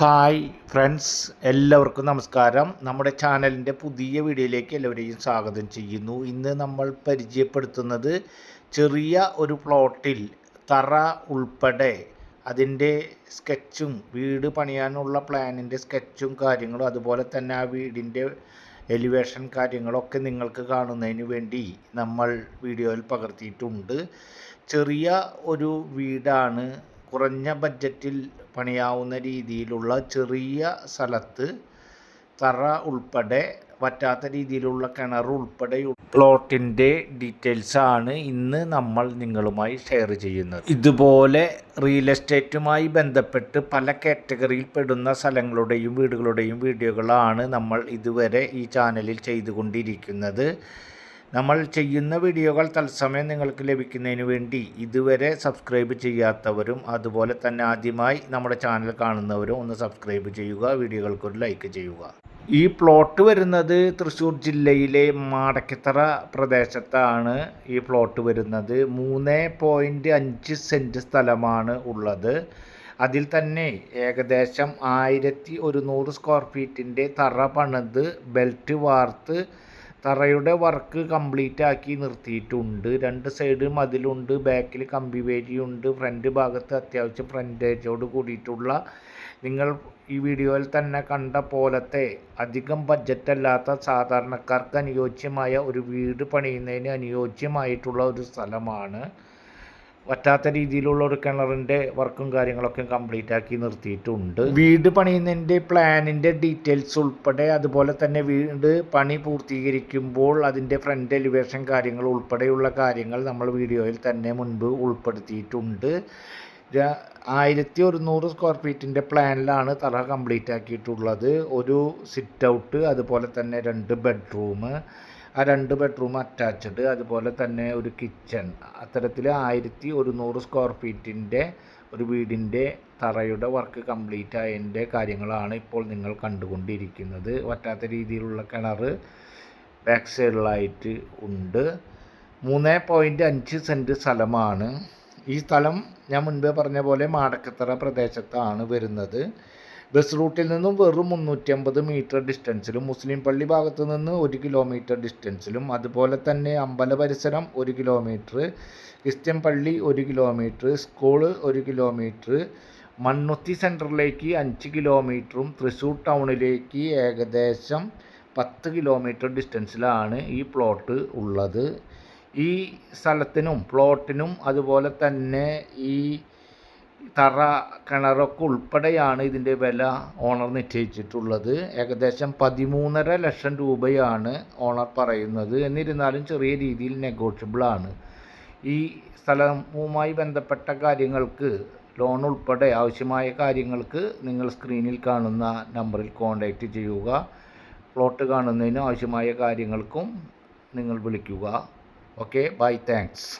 Hi friends എല്ലാവർക്കും നമസ്കാരം. നമ്മുടെ ചാനലിന്റെ പുതിയ വീഡിയോയിലേക്ക് എല്ലാവരെയും സ്വാഗതം ചെയ്യുന്നു. ഇന്ന് നമ്മൾ പരിചയപ്പെടുത്തുന്നത് ചെറിയ ഒരു പ്ലോട്ടിൽ തറ ഉൾപ്പെടെ അതിന്റെ സ്കെച്ചും വീട് പണിയാനുള്ള പ്ലാനിന്റെ സ്കെച്ചും കാര്യങ്ങളും അതുപോലെ തന്നെ ആ വീടിന്റെ എലിവേഷൻ കാര്യങ്ങളൊക്കെ നിങ്ങൾക്ക് കാണുന്നതിന് വേണ്ടി നമ്മൾ വീഡിയോയിൽ പകർത്തിയിട്ടുണ്ട്. ചെറിയ ഒരു വീടാണ് കുറഞ്ഞ ബഡ്ജറ്റിൽ പണിയാവുന്ന രീതിയിലുള്ള ചെറിയ സ്ഥലത്ത് തറ ഉൾപ്പെടെ പറ്റാത്ത രീതിയിലുള്ള കിണർ ഉൾപ്പെടെ പ്ലോട്ടിന്റെ ഡീറ്റെയിൽസ് ആണ് ഇന്ന് നമ്മൾ നിങ്ങളുമായി ഷെയർ ചെയ്യുന്നത്. ഇതുപോലെ റിയൽ എസ്റ്റേറ്റുമായി ബന്ധപ്പെട്ട് പല കാറ്റഗറിയിൽ പെടുന്ന സ്ഥലങ്ങളുടെയും വീടുകളുടെയും വീഡിയോകളാണ് നമ്മൾ ഇതുവരെ ഈ ചാനലിൽ ചെയ്തുകൊണ്ടിരിക്കുന്നത്. നമ്മൾ ചെയ്യുന്ന വീഡിയോകൾ തത്സമയം നിങ്ങൾക്ക് ലഭിക്കുന്നതിന് വേണ്ടി ഇതുവരെ സബ്സ്ക്രൈബ് ചെയ്യാത്തവരും അതുപോലെ തന്നെ ആദ്യമായി നമ്മുടെ ചാനൽ കാണുന്നവരും ഒന്ന് സബ്സ്ക്രൈബ് ചെയ്യുക വീഡിയോകൾക്കൊരു ലൈക്ക് ചെയ്യുക. ഈ പ്ലോട്ട് വരുന്നത് തൃശ്ശൂർ ജില്ലയിലെ മാടക്കത്തറ പ്രദേശത്താണ് ഈ പ്ലോട്ട് വരുന്നത്. മൂന്ന് പോയിന്റ് അഞ്ച് സെന്റ് സ്ഥലമാണ് ഉള്ളത്. അതിൽ തന്നെ ഏകദേശം ആയിരത്തി ഒരുന്നൂറ് സ്ക്വയർ ഫീറ്റിന്റെ തറ പണിത് ബെൽറ്റ് വാർത്ത് തറയുടെ വർക്ക് കംപ്ലീറ്റ് ആക്കി നിർത്തിയിട്ടുണ്ട്. രണ്ട് സൈഡ് മതിലുണ്ട് ബാക്കിൽ കമ്പി വേലിയുണ്ട് ഫ്രണ്ട് ഭാഗത്ത് അത്യാവശ്യം ഫ്രണ്ടേജോട് കൂടിയിട്ടുള്ള നിങ്ങൾ ഈ വീഡിയോയിൽ തന്നെ കണ്ട പോലത്തെ അധികം ബഡ്ജറ്റല്ലാത്ത സാധാരണക്കാർക്ക് അനുയോജ്യമായ ഒരു വീട് പണിയുന്നതിന് അനുയോജ്യമായിട്ടുള്ള ഒരു സ്ഥലമാണ്. പറ്റാത്ത രീതിയിലുള്ള ഒരു കിണറിന്റെ വർക്കും കാര്യങ്ങളൊക്കെ കംപ്ലീറ്റ് ആക്കി നിർത്തിയിട്ടുണ്ട്. വീട് പണിയുന്നതിന്റെ പ്ലാനിന്റെ ഡീറ്റെയിൽസ് ഉൾപ്പെടെ അതുപോലെ തന്നെ വീട് പണി പൂർത്തീകരിക്കുമ്പോൾ അതിന്റെ ഫ്രണ്ട് എലിവേഷൻ കാര്യങ്ങൾ ഉൾപ്പെടെയുള്ള കാര്യങ്ങൾ നമ്മൾ വീഡിയോയിൽ തന്നെ മുൻപ് ഉൾപ്പെടുത്തിയിട്ടുണ്ട്. ആയിരത്തി ഒരുന്നൂറ് സ്ക്വയർ ഫീറ്റിന്റെ പ്ലാനിലാണ് തറ കംപ്ലീറ്റ് ആക്കിയിട്ടുള്ളത്. ഒരു സിറ്റ് ഔട്ട് അതുപോലെ തന്നെ രണ്ട് ബെഡ്റൂം ആ രണ്ട് ബെഡ്റൂം അറ്റാച്ച്ഡ് അതുപോലെ തന്നെ ഒരു കിച്ചൺ അത്തരത്തിൽ ആയിരത്തി ഒരുന്നൂറ് സ്ക്വയർ ഫീറ്റിന്റെ ഒരു വീടിന്റെ തറയുടെ വർക്ക് കംപ്ലീറ്റ് ആയതിന്റെ കാര്യങ്ങളാണ് ഇപ്പോൾ നിങ്ങൾ കണ്ടുകൊണ്ടിരിക്കുന്നത്. പറ്റാത്ത രീതിയിലുള്ള കിണർ ബാക്ക് സൈഡിലായിട്ട് ഉണ്ട്. മൂന്ന് പോയിന്റ് അഞ്ച് സെന്റ് സ്ഥലമാണ്. ഈ സ്ഥലം ഞാൻ മുൻപേ പറഞ്ഞ പോലെ മാടക്കത്തറ പ്രദേശത്താണ് വരുന്നത്. ബസ് റൂട്ടിൽ നിന്നും വെറും മുന്നൂറ്റി മുന്നൂറ്റമ്പത് മീറ്റർ ഡിസ്റ്റൻസിലും മുസ്ലിം പള്ളി ഭാഗത്തു നിന്ന് ഒരു കിലോമീറ്റർ ഡിസ്റ്റൻസിലും അതുപോലെ തന്നെ അമ്പല പരിസരം ഒരു കിലോമീറ്റർ ക്രിസ്ത്യൻ പള്ളി ഒരു കിലോമീറ്റർ സ്കൂൾ ഒരു കിലോമീറ്റർ മണ്ണുത്തി സെന്ററിലേക്ക് അഞ്ച് കിലോമീറ്ററും തൃശ്ശൂർ ടൗണിലേക്ക് ഏകദേശം പത്ത് കിലോമീറ്റർ ഡിസ്റ്റൻസിലാണ് ഈ പ്ലോട്ട് ഉള്ളത്. ഈ സ്ഥലത്തിനും പ്ലോട്ടിനും അതുപോലെ തന്നെ ഈ തറ കിണറൊക്കെ ഉൾപ്പെടെയാണ് ഇതിന്റെ വില ഓണർ നിശ്ചയിച്ചിട്ടുള്ളത്. ഏകദേശം പതിമൂന്നര ലക്ഷം രൂപയാണ് ഓണർ പറയുന്നത്. എന്നിരുന്നാലും ചെറിയ രീതിയിൽ നെഗോഷ്യബിൾ ആണ്. ഈ സ്ഥലവുമായി ബന്ധപ്പെട്ട കാര്യങ്ങൾക്ക് ലോൺ ഉൾപ്പെടെ ആവശ്യമായ കാര്യങ്ങൾക്ക് നിങ്ങൾ സ്ക്രീനിൽ കാണുന്ന നമ്പറിൽ കോൺടാക്റ്റ് ചെയ്യുക. പ്ലോട്ട് കാണുന്നതിനും ആവശ്യമായ കാര്യങ്ങൾക്കും നിങ്ങൾ വിളിക്കുക. Okay bye thanks